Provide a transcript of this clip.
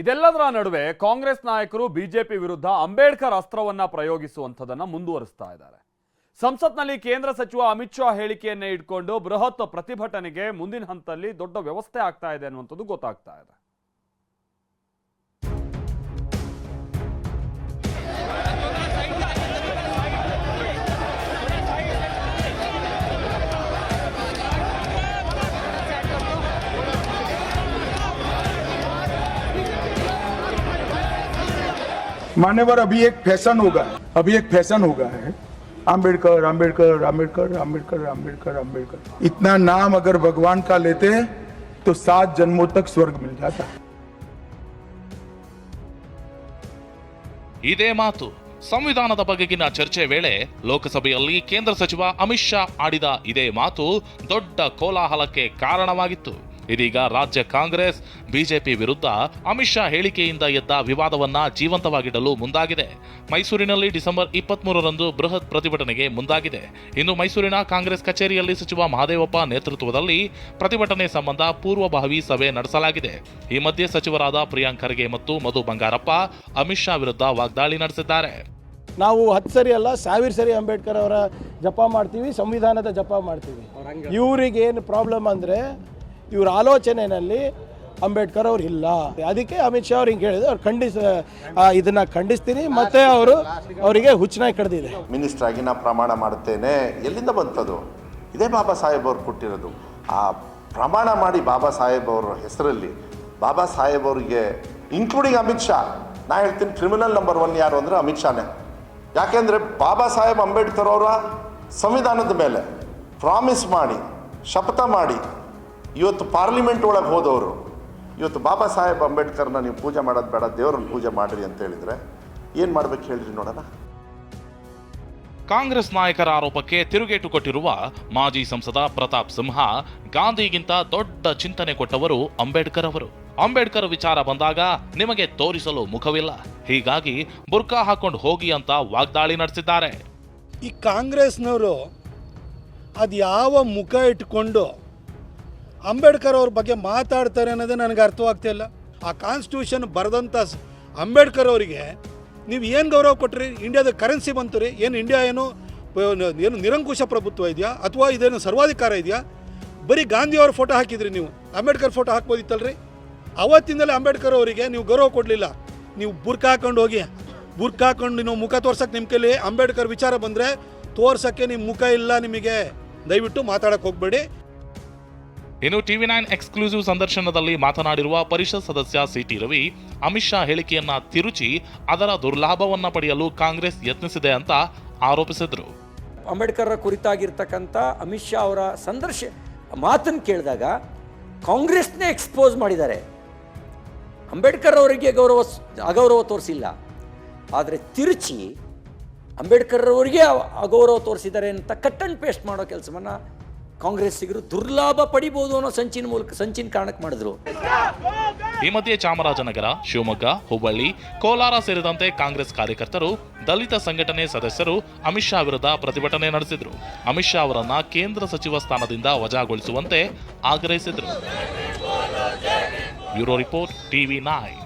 ಇದೆಲ್ಲದರ ನಡುವೆ ಕಾಂಗ್ರೆಸ್ ನಾಯಕರು ಬಿಜೆಪಿ ವಿರುದ್ಧ ಅಂಬೇಡ್ಕರ್ ಅಸ್ತ್ರವನ್ನ ಪ್ರಯೋಗಿಸುವಂಥದ್ದನ್ನ ಮುಂದುವರಿಸ್ತಾ ಇದ್ದಾರೆ. ಸಂಸತ್ನಲ್ಲಿ ಕೇಂದ್ರ ಸಚಿವ ಅಮಿತ್ ಶಾ ಹೇಳಿಕೆಯನ್ನೇ ಇಟ್ಕೊಂಡು ಬೃಹತ್ ಪ್ರತಿಭಟನೆಗೆ ಮುಂದಿನ ಹಂತದಲ್ಲಿ ದೊಡ್ಡ ವ್ಯವಸ್ಥೆ ಆಗ್ತಾ ಇದೆ ಅನ್ನುವಂಥದ್ದು ಗೊತ್ತಾಗ್ತಾ ಇದೆ. मान्यवर अभी एक फैशन होगा अभी एक फैशन होगा है आम्बेडकर आम्बेडकर आम्बेडकर आम्बेडकर आम्बेडकर आम्बेडकर इतना नाम अगर भगवान का लेते तो सात जन्मों तक स्वर्ग मिल जाता ಇದೇ ಮಾತು ಸಂವಿಧಾನದ ಬಗೆಗಿನ ಚರ್ಚೆ ವೇಳೆ ಲೋಕಸಭೆಯಲ್ಲಿ ಕೇಂದ್ರ ಸಚಿವ ಅಮಿತ್ ಶಾ ಆಡಿದ ಇದೇ ಮಾತು ದೊಡ್ಡ ಕೋಲಾಹಲಕ್ಕೆ ಕಾರಣವಾಗಿತ್ತು ಇದೀಗ ರಾಜ್ಯ ಕಾಂಗ್ರೆಸ್ ಬಿಜೆಪಿ ವಿರುದ್ಧ ಅಮಿತ್ ಶಾ ಹೇಳಿಕೆಯಿಂದ ಎದ್ದ ವಿವಾದವನ್ನ ಜೀವಂತವಾಗಿಡಲು ಮುಂದಾಗಿದೆ. ಮೈಸೂರಿನಲ್ಲಿ ಡಿಸೆಂಬರ್ ಇಪ್ಪತ್ಮೂರರಂದು ಬೃಹತ್ ಪ್ರತಿಭಟನೆಗೆ ಮುಂದಾಗಿದೆ. ಇನ್ನು ಮೈಸೂರಿನ ಕಾಂಗ್ರೆಸ್ ಕಚೇರಿಯಲ್ಲಿ ಸಚಿವ ಮಹದೇವಪ್ಪ ನೇತೃತ್ವದಲ್ಲಿ ಪ್ರತಿಭಟನೆ ಸಂಬಂಧ ಪೂರ್ವಭಾವಿ ಸಭೆ ನಡೆಸಲಾಗಿದೆ. ಈ ಮಧ್ಯೆ ಸಚಿವರಾದ ಪ್ರಿಯಾಂಕ್ ಖರ್ಗೆ ಮತ್ತು ಮಧು ಬಂಗಾರಪ್ಪ ಅಮಿತ್ ಶಾ ವಿರುದ್ಧ ವಾಗ್ದಾಳಿ ನಡೆಸಿದ್ದಾರೆ. ನಾವು ಹತ್ತು ಸರಿ ಅಲ್ಲ ಸಾವಿರ ಸರಿ ಅಂಬೇಡ್ಕರ್ ಅವರ ಜಪ ಮಾಡ್ತೀವಿ ಸಂವಿಧಾನದ ಜಪ ಮಾಡ್ತೀವಿ. ಇವರಿಗೆ ಏನು ಪ್ರಾಬ್ಲಮ್ ಅಂದರೆ ಇವ್ರ ಆಲೋಚನೆಯಲ್ಲಿ ಅಂಬೇಡ್ಕರ್ ಅವ್ರು ಇಲ್ಲ. ಅದಕ್ಕೆ ಅಮಿತ್ ಶಾ ಅವ್ರು ಹಿಂಗೆ ಹೇಳಿದ್ರು, ಅವ್ರು ಖಂಡಿಸ ಇದನ್ನ ಖಂಡಿಸ್ತೀನಿ. ಮತ್ತೆ ಅವರು ಅವರಿಗೆ ಹುಚ್ಚನಾಗಿ ಕಡ್ದಿದೆ. ಮಿನಿಸ್ಟರ್ ಆಗಿ ನಾ ಪ್ರಮಾಣ ಮಾಡುತ್ತೇನೆ. ಎಲ್ಲಿಂದ ಬಂತದು? ಇದೇ ಬಾಬಾ ಸಾಹೇಬ್ ಅವ್ರು ಕೊಟ್ಟಿರೋದು. ಆ ಪ್ರಮಾಣ ಮಾಡಿ ಬಾಬಾ ಸಾಹೇಬ್ ಅವರ ಹೆಸರಲ್ಲಿ ಬಾಬಾ ಸಾಹೇಬ್ ಅವರಿಗೆ ಇನ್ಕ್ಲೂಡಿಂಗ್ ಅಮಿತ್ ಶಾ. ನಾ ಹೇಳ್ತೀನಿ ಕ್ರಿಮಿನಲ್ ನಂಬರ್ ಒನ್ ಯಾರು ಅಂದ್ರೆ ಅಮಿತ್ ಶಾನೇ. ಯಾಕೆಂದರೆ ಬಾಬಾ ಸಾಹೇಬ್ ಅಂಬೇಡ್ಕರ್ ಅವರ ಸಂವಿಧಾನದ ಮೇಲೆ ಪ್ರಾಮಿಸ್ ಮಾಡಿ, ಶಪಥ ಮಾಡಿ ಇವತ್ತು ಪಾರ್ಲಿಮೆಂಟ್ ಒಳಗೆ ಹೋದವರು ಇವತ್ತು ಬಾಬಾ ಸಾಹೇಬ್ ಅಂಬೇಡ್ಕರ್ನ ನೀವು ಪೂಜೆ ಮಾಡೋದು ಬೇಡ ದೇವ್ರನ್ನ ಪೂಜೆ ಮಾಡಿರಿ ಅಂತ ಹೇಳಿದ್ರೆ ಏನು ಮಾಡ್ಬೇಕು ಹೇಳ್ರಿ ನೋಡೋಣ? ಕಾಂಗ್ರೆಸ್ ನಾಯಕರ ಆರೋಪಕ್ಕೆ ತಿರುಗೇಟು ಕೊಟ್ಟಿರುವ ಮಾಜಿ ಸಂಸದ ಪ್ರತಾಪ್ ಸಿಂಹ ಗಾಂಧಿಗಿಂತ ದೊಡ್ಡ ಚಿಂತನೆ ಕೊಟ್ಟವರು ಅಂಬೇಡ್ಕರ್ ಅವರು. ಅಂಬೇಡ್ಕರ್ ವಿಚಾರ ಬಂದಾಗ ನಿಮಗೆ ತೋರಿಸಲು ಮುಖವಿಲ್ಲ. ಹೀಗಾಗಿ ಬುರ್ಕಾ ಹಾಕೊಂಡು ಹೋಗಿ ಅಂತ ವಾಗ್ದಾಳಿ ನಡೆಸಿದ್ದಾರೆ. ಈ ಕಾಂಗ್ರೆಸ್ನವರು ಅದು ಯಾವ ಮುಖ ಇಟ್ಕೊಂಡು ಅಂಬೇಡ್ಕರ್ ಅವ್ರ ಬಗ್ಗೆ ಮಾತಾಡ್ತಾರೆ ಅನ್ನೋದೇ ನನಗೆ ಅರ್ಥವಾಗ್ತಾ ಇಲ್ಲ. ಆ ಕಾನ್ಸ್ಟಿಟ್ಯೂಷನ್ ಬರೆದಂಥ ಅಂಬೇಡ್ಕರ್ ಅವರಿಗೆ ನೀವು ಏನು ಗೌರವ ಕೊಟ್ರಿ? ಇಂಡಿಯಾದ ಕರೆನ್ಸಿ ಬಂತು ರೀ. ಏನು ಇಂಡಿಯಾ ಏನು ಏನು ನಿರಂಕುಶ ಪ್ರಭುತ್ವ ಇದೆಯಾ? ಅಥವಾ ಇದೇನು ಸರ್ವಾಧಿಕಾರ ಇದೆಯಾ? ಬರೀ ಗಾಂಧಿಯವ್ರ ಫೋಟೋ ಹಾಕಿದ್ರಿ ನೀವು. ಅಂಬೇಡ್ಕರ್ ಫೋಟೋ ಹಾಕ್ಬೋದಿತ್ತಲ್ರಿ? ಅವತ್ತಿಂದಲೇ ಅಂಬೇಡ್ಕರ್ ಅವರಿಗೆ ನೀವು ಗೌರವ ಕೊಡಲಿಲ್ಲ. ನೀವು ಬುರ್ಕ ಹಾಕೊಂಡು ಹೋಗಿ, ಬುರ್ಕ ಹಾಕೊಂಡು ನೀವು ಮುಖ ತೋರ್ಸಕ್ಕೆ ನಿಮ್ಮ ಕೈಲಿ ಅಂಬೇಡ್ಕರ್ ವಿಚಾರ ಬಂದರೆ ತೋರ್ಸೋಕ್ಕೆ ನಿಮ್ಮ ಮುಖ ಇಲ್ಲ ನಿಮಗೆ. ದಯವಿಟ್ಟು ಮಾತಾಡೋಕ್ಕೆ ಹೋಗಬೇಡಿ. ಇನ್ನು ಟಿವಿ ನೈನ್ ಎಕ್ಸ್ಕ್ಲೂಸಿವ್ ಸಂದರ್ಶನದಲ್ಲಿ ಮಾತನಾಡಿರುವ ಪರಿಷತ್ ಸದಸ್ಯ ಸಿಟಿ ರವಿ, ಅಮಿತ್ ಶಾ ಹೇಳಿಕೆಯನ್ನ ತಿರುಚಿ ಅದರ ದುರ್ಲಾಭವನ್ನ ಪಡೆಯಲು ಕಾಂಗ್ರೆಸ್ ಯತ್ನಿಸಿದೆ ಅಂತ ಆರೋಪಿಸಿದ್ರು. ಅಂಬೇಡ್ಕರ್ ಕುರಿತಾಗಿರ್ತಕ್ಕಂಥ ಅಮಿತ್ ಶಾ ಅವರ ಸಂದರ್ಶ ಮಾತನ್ನು ಕೇಳಿದಾಗ ಕಾಂಗ್ರೆಸ್ನೇ ಎಕ್ಸ್ಪೋಸ್ ಮಾಡಿದ್ದಾರೆ. ಅಂಬೇಡ್ಕರ್ ಅವರಿಗೆ ಗೌರವ ಅಗೌರವ ತೋರಿಸಿಲ್ಲ. ಆದರೆ ತಿರುಚಿ ಅಂಬೇಡ್ಕರ್ ಅವರಿಗೆ ಅಗೌರವ ತೋರಿಸಿದ್ದಾರೆ ಅಂತ ಕಟ್ ಆ್ಯಂಡ್ ಪೇಸ್ಟ್ ಮಾಡೋ ಕೆಲಸವನ್ನು ಕಾಂಗ್ರೆಸ್ಸಿಗರು ದುರ್ಲಾಭ ಪಡಿಬಹುದು ಅನ್ನೋ ಸಂಚಿನ ಮೂಲಕ, ಸಂಚಿನ ಕಾರಣಕ್ಕೆ ಮಾಡಿದ್ರು. ಈ ಮಧ್ಯೆ ಚಾಮರಾಜನಗರ, ಶಿವಮೊಗ್ಗ, ಹುಬ್ಬಳ್ಳಿ, ಕೋಲಾರ ಸೇರಿದಂತೆ ಕಾಂಗ್ರೆಸ್ ಕಾರ್ಯಕರ್ತರು, ದಲಿತ ಸಂಘಟನೆ ಸದಸ್ಯರು ಅಮಿತ್ ಶಾ ವಿರುದ್ಧ ಪ್ರತಿಭಟನೆ ನಡೆಸಿದ್ರು. ಅಮಿತ್ ಶಾ ಅವರನ್ನ ಕೇಂದ್ರ ಸಚಿವ ಸ್ಥಾನದಿಂದ ವಜಾಗೊಳಿಸುವಂತೆ ಆಗ್ರಹಿಸಿದ್ರು. Bureau report, TV nine